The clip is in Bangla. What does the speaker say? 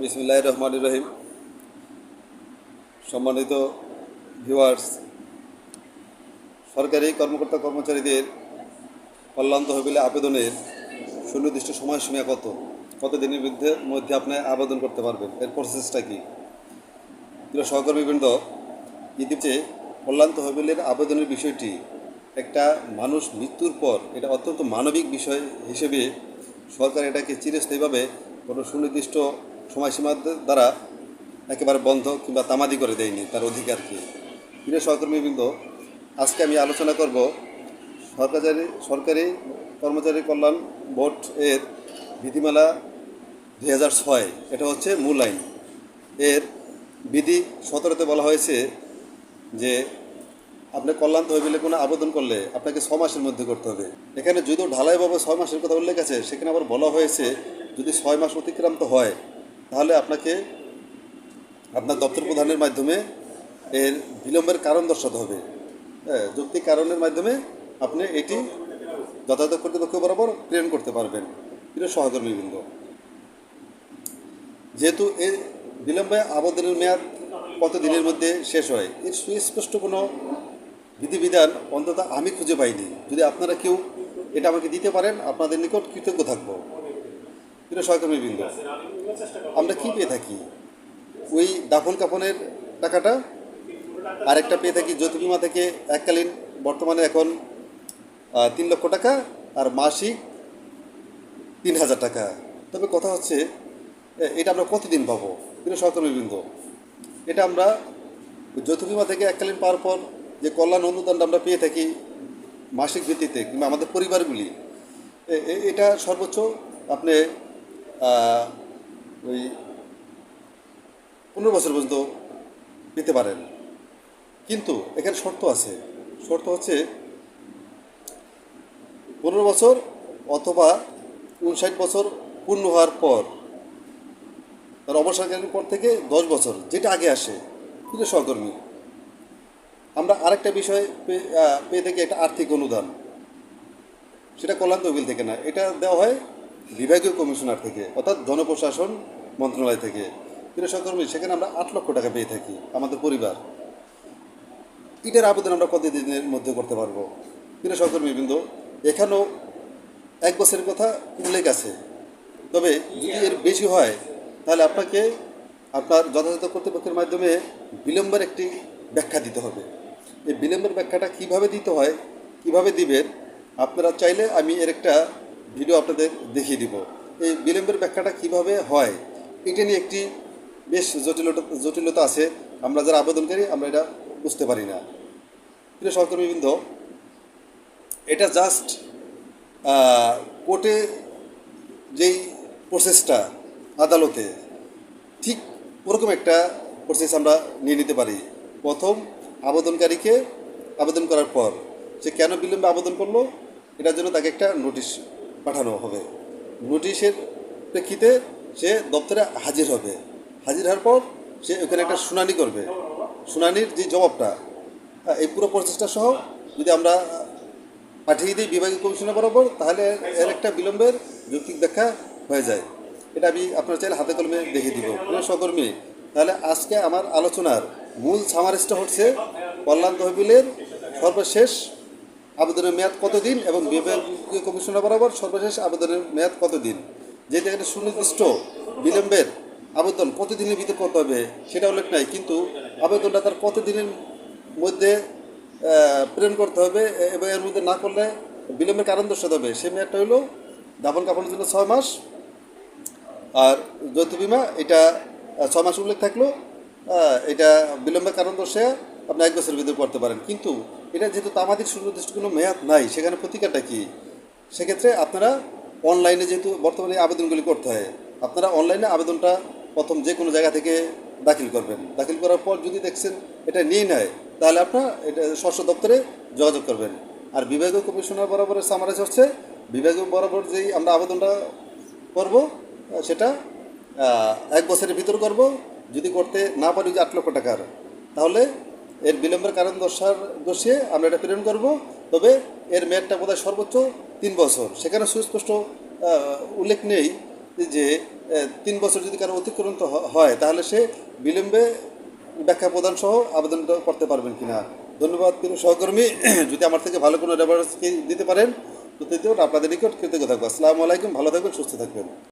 বিসমুল্লাহ রহমান রহিম সম্মানিত ভিউয়ার্স সরকারি কর্মকর্তা কর্মচারীদের কল্যাণ তহবিলে আবেদনের সুনির্দিষ্ট সময়সীমা কত? কত দিনের মধ্যে মধ্যে আপনি আবেদন করতে পারবেন? এর প্রসেসটা কি? প্রিয় সহকর্মীবৃন্দ, ইতিমধ্যে কল্যাণ তহবিলের আবেদনের বিষয়টি একটা মানুষ মৃত্যুর পর এটা অত্যন্ত মানবিক বিষয় হিসেবে সরকার এটাকে চিরস্থায়ীভাবে কোনো সুনির্দিষ্ট সময়সীমা দ্বারা একেবারে বন্ধ কিংবা তামাদি করে দেয়নি তার অধিকারকে। প্রিয় সহকর্মীবৃন্দ, আজকে আমি আলোচনা করব সরকারি সরকারি কর্মচারী কল্যাণ বোর্ড এর বিধিমালা দুই হাজার ছয়, এটা হচ্ছে মূল আইন। এর বিধি সতেরোতে বলা হয়েছে যে আপনি কল্যাণ তহবিলে কোনো আবেদন করলে আপনাকে ছ মাসের মধ্যে করতে হবে। এখানে যদিও ঢালাইভাবে ছয় মাসের কথা উল্লেখ আছে, সেখানে আবার বলা হয়েছে যদি ছয় মাস অতিক্রান্ত হয় তাহলে আপনাকে আপনার দপ্তর প্রধানের মাধ্যমে এর বিলম্বের কারণ দর্শাতে হবে। হ্যাঁ যৌক্তিক কারণের মাধ্যমে আপনি এটি যথাযথ কর্তৃপক্ষ বরাবর প্রেরণ করতে পারবেন। প্রিয় সহকর্মীবৃন্দ, যেহেতু এর বিলম্বে আবেদনের মেয়াদ কত দিনের মধ্যে শেষ হয়, এর সুস্পষ্ট কোনো বিধিবিধান অন্তত আমি খুঁজে পাইনি। যদি আপনারা কেউ এটা আমাকে দিতে পারেন, আপনাদের নিকট কৃতজ্ঞ থাকব। প্রিয় সহকর্মীবৃন্দ আমরা কি পেয়ে থাকি? ওই দাফন কাফনের টাকাটা? আরেকটা পেয়ে থাকি জ্যোতি বিমা থেকে এককালীন, বর্তমানে এখন তিন লক্ষ টাকা আর মাসিক তিন হাজার টাকা। তবে কথা হচ্ছে এটা আমরা কতদিন পাবো? প্রিয় সহকর্মীবৃন্দ এটা আমরা যৌথ বিমা থেকে এককালীন পাওয়ার পর যে কল্যাণ অনুদানটা আমরা পেয়ে থাকি মাসিক ভিত্তিতে কিংবা আমাদের পরিবারগুলি এটা সর্বোচ্চ আপনি ওই পনেরো বছর পর্যন্ত পেতে পারেন। কিন্তু এখানে শর্ত আছে। শর্ত হচ্ছে পনেরো বছর অথবা উনষাট বছর পূর্ণ হওয়ার পর, তার অবসরকালীন পর থেকে দশ বছর, যেটা আগে আসে কিন্তু সহকর্মী। আমরা আরেকটা বিষয় পেয়ে থাকি একটা আর্থিক অনুদান। সেটা কল্যাণ তহবিল থেকে না, এটা দেওয়া হয় বিভাগীয় কমিশনার থেকে অর্থাৎ জনপ্রশাসন মন্ত্রণালয় থেকে প্রিয় সহকর্মী সেখানে আমরা আট লক্ষ টাকা পেয়ে থাকি আমাদের পরিবার। এটার আবেদন আমরা কত দিনের মধ্যে করতে পারব? প্রিয় সহকর্মীবৃন্দ এখানেও এক বছরের কথা উল্লেখ আছে। তবে যদি এর বেশি হয় তাহলে আপনাকে আপনার যথাযথ কর্তৃপক্ষের মাধ্যমে বিলম্বের একটি ব্যাখ্যা দিতে হবে। এই বিলম্বের ব্যাখ্যাটা কীভাবে দিতে হয় কীভাবে দিবেন আপনারা চাইলে আমি এর একটা ভিডিও আপনাদের দেখিয়ে দিব। এই বিলম্বের ব্যাখ্যাটা কীভাবে হয়, এটা নিয়ে একটি বেশ জটিলতা জটিলতা আছে। আমরা যারা আবেদনকারী, আমরা এটা বুঝতে পারি না। প্রিয় সহকর্মীবৃন্দ, এটা জাস্ট কোর্টে যেই প্রসেসটা আদালতে, ঠিক ওরকম একটা প্রসেস আমরা নিয়ে নিতে পারি। প্রথম, আবেদনকারীকে আবেদন করার পর, সে কেন বিলম্বে আবেদন করল, এটার জন্য তাকে একটা নোটিশ পাঠানো হবে। নোটিশের প্রেক্ষিতে সে দপ্তরে হাজির হবে। হাজির হওয়ার পর সে ওখানে একটা শুনানি করবে। শুনানির যে জবাবটা এই পুরো প্রচেষ্টা সহ যদি আমরা পাঠিয়ে দিই বিভাগীয় কমিশনের বরাবর, তাহলে এর একটা বিলম্বের যৌক্তিক ব্যাখ্যা হয়ে যায়। এটা আমি আপনার চাইলে হাতে কলমে দেখিয়ে দিব। সহকর্মী, তাহলে আজকে আমার আলোচনার মূল সামারেজটা হচ্ছে কল্যাণ তহবিলের সর্বশেষ আবেদনের মেয়াদ কতদিন এবং বিভাগীয় কমিশনার বরাবর সর্বশেষ আবেদনের মেয়াদ কতদিন? যেহেতু এখানে সুনির্দিষ্ট বিলম্বের আবেদন কতদিনের ভিতরে করতে হবে সেটা উল্লেখ নাই, কিন্তু আবেদনটা তার কতদিনের মধ্যে প্রেরণ করতে হবে এবং এর মধ্যে না করলে বিলম্বের কারণ দর্শাতে হবে। সে মেয়াদটা হলো দাপন কাপড়ের জন্য ছয় মাস আর যৌথ বিমা, এটা ছয় মাস উল্লেখ থাকল। এটা বিলম্বের কারণ দর্শে আপনি এক বছরের ভিতরে করতে পারেন। কিন্তু এটা যেহেতু তামাদিক সুনির্দিষ্ট কোনো মেয়াদ নাই, সেখানে প্রতিকারটা কী? সেক্ষেত্রে আপনারা অনলাইনে যেহেতু বর্তমানে আবেদনগুলি করতে হয়, আপনারা অনলাইনে আবেদনটা প্রথম যে কোনো জায়গা থেকে দাখিল করবেন। দাখিল করার পর যদি দেখছেন এটা নিয়ে নেয় তাহলে আপনার এটা স্বস্ব দপ্তরে যোগাযোগ করবেন। আর বিভাগীয় কমিশনার বরাবরের সামারাজ হচ্ছে, বিভাগীয় বরাবর যেই আমরা আবেদনটা করব, সেটা এক বছরের ভিতর করব, যদি করতে না পারি যে আট লক্ষ টাকার, তাহলে এর বিলম্বের কারণ দর্শার দোষে আমরা এটা প্রেরণ করব। তবে এর মেয়াদটা বোধহয় সর্বোচ্চ তিন বছর। সেখানে সুস্পষ্ট উল্লেখ নেই যে তিন বছর যদি কারও অতিক্রান্ত হ- হয়, তাহলে সে বিলম্বে ব্যাখ্যা প্রদান সহ আবেদনটা করতে পারবেন কিনা। ধন্যবাদ প্রিয় সহকর্মী। যদি আমার থেকে ভালো কোনো রেফারেন্স দিতে পারেন, তো আপনাদের নিকট কৃতজ্ঞ থাকব। আসসালামু আলাইকুম, ভালো থাকবেন, সুস্থ থাকবেন।